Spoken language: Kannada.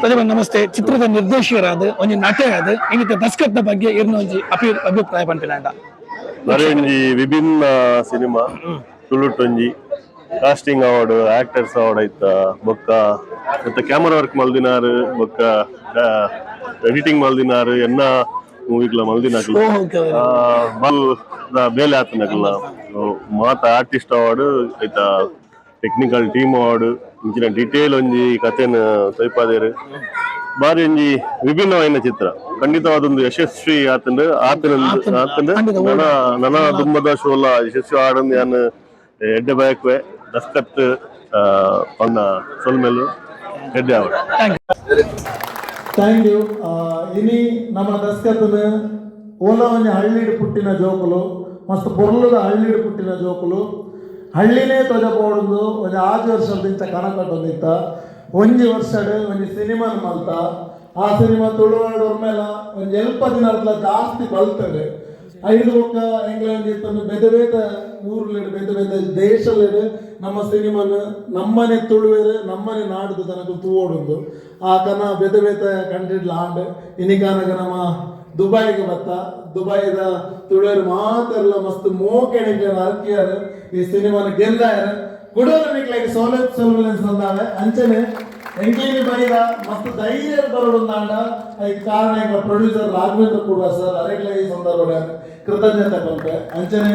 ಪ್ರಜಾಪತಿ ನಮಸ್ತೆ. ಚಿತ್ರದ ನಿರ್ದೇಶಕರಾದ ಒಂಜಿ ನಟರಾದ ಇನ್ನಿತ ದಸ್ಕತ್ನ ಬಗ್ಗೆ ಇರ್ನ ಒಂಜಿ ಅಪಿ ಅಭಿಪ್ರಾಯ ಪಂಪಿನಾಂಡ ಬರೇಂಜಿ ವಿಭಿನ್ನ ಸಿನಿಮಾ ತುಳುಟೊಂಜಿ ಕಾಸ್ಟಿಂಗ್ ಅವಾರ್ಡ್ ಆಕ್ಟರ್ಸ್ ಅವಾರ್ಡ್ ಐತ ಬೊಕ್ಕ ಮತ್ತೆ ಕ್ಯಾಮರಾ ವರ್ಕ್ ಮಲ್ದಿನಾರು ಬೊಕ್ಕ ಎಡಿಟಿಂಗ್ ಮಲ್ದಿನಾರು ಎನ್ನ ಮೂವಿಗಳ ಮಲ್ದಿನಾಕ್ಲ ಆ, ಬಲ್ ಬೇಲೆ ಆತನಕ್ಲ ಮಾತ ಆರ್ಟಿಸ್ಟ್ ಅವಾರ್ಡ್ ಐತ ಟೆಕ್ನಿಕಲ್ ಟೀಮ್ ಅವಾರ್ಡ್ ಇಂಚಿನ ಡಿಟೇಲ್ ಒಂಜಿ ಕಥೆನ ತೈಪಾದೇರು ಬಾರಿ ಒಂಜಿ ವಿಭಿನ್ನವಾದ ಚಿತ್ರ. ಖಂಡಿತವಾದೊಂದು ಯಶಸ್ವಿ ಆತಂದ್ರೆ ಆತನ ಆತಂದ್ರೆ ನನ ನನ ದುಂಬದ ಶೋಲ ಯಶಸ್ವಿ ಆಡನ್ ಯಾನ್ ಎಡ್ಡೆ ಬಯಕ್ವೆ. ದಸ್ಕತ್ ಪನ್ನ ಸೊಲ್ಮೆಲು ಎಡ್ಡೆ ಆವಡ ಥ್ಯಾಂಕ್ ಯು ಇನಿ ನಮ್ಮ ದಸ್ಕತ್ನ ಓಲ ಒಂಜಿ ಹಳ್ಳಿಡ್ ಪುಟ್ಟಿನ ಜೋಕಲು ಮಸ್ತ್ ಬೊರ್ಲದ ಹಳ್ಳಿಡ್ ಪುಟ್ಟಿನ ಜೋಕುಲು. ಹಳ್ಳಿನೇ ತೊಜಪೋಡುದು ಒಂದು ಆರು ವರ್ಷದಿಂದ ಕಣಕಟ್ಟೊಂದಿತ್ತ ಒಂಜಿ ವರ್ಷಡ್ ಒಂಜಿ ಸಿನಿಮಾನ್ ಮಲ್ತ ಆ ಸಿನಿಮಾ ತುಳುವಾಡು ಮೇಲೆ ಒಂಜಿ ಎಲ್ಪ ದಿನದ ಜಾಸ್ತಿ ಬಲ್ತದೆ. ಐದು ಒಕ್ಕ ಇಂಗ್ಲೆಂಡ್ ಒಂದಿತ್ತಂದು ಬೇದ ಬೇದ ಊರ್ಲೆಡ್ ಬೇದ ಬೇದ ದೇಶಲೆಡ್ ನಮ್ಮ ಸಿನಿಮಾನ ನಮ್ಮನೆ ತುಳುವೆರು, ನಮ್ಮನೆ ನಾಡುದು ತನಕ ತೂವೋಡುಂದು. ಆ ಕನ ಬೇದ ಬೇದ ಕಂಟ್ರಿಡ್ಲ ಆಂಡ್ ಇನಿಕಾನಗ ನಮ್ಮ ದುಬೈಗೆ ಬತ್ತ ದುಬೈದ ತುಳುವೆರು ಮಾತೆಲ್ಲ ಮಸ್ತ್ ಮೋಕೆಣಿಗೆ ಅರ್ಕಿಯಾರು. ಈ ಸಿನಿಮಾನ ಗೆಲ್ಲಾಯರು ಗುಡೋರ ನಿಕ್ಲಾಗಿ ಸೋಲ್ಮೆನ್ಸ್ ಅಂದಾವೆ ಅಂಚನೆ ಎಂಕ್ಲಿನಿ ಬೈದ ಮತ್ತು ಧೈರ್ಯ ಬರೋಡೊಂದಾಂಡ ಅದಕ್ಕೆ ಕಾರಣ ಈಗ ಪ್ರೊಡ್ಯೂಸರ್ ರಾಘವೇಂದ್ರ ಕೂಡ ಸರ್ ಅದಕ್ಕೆ ಈ ಸಂದರ್ಭದಲ್ಲಿ ಕೃತಜ್ಞತೆ ಬಂತೆ ಅಂಚನೆ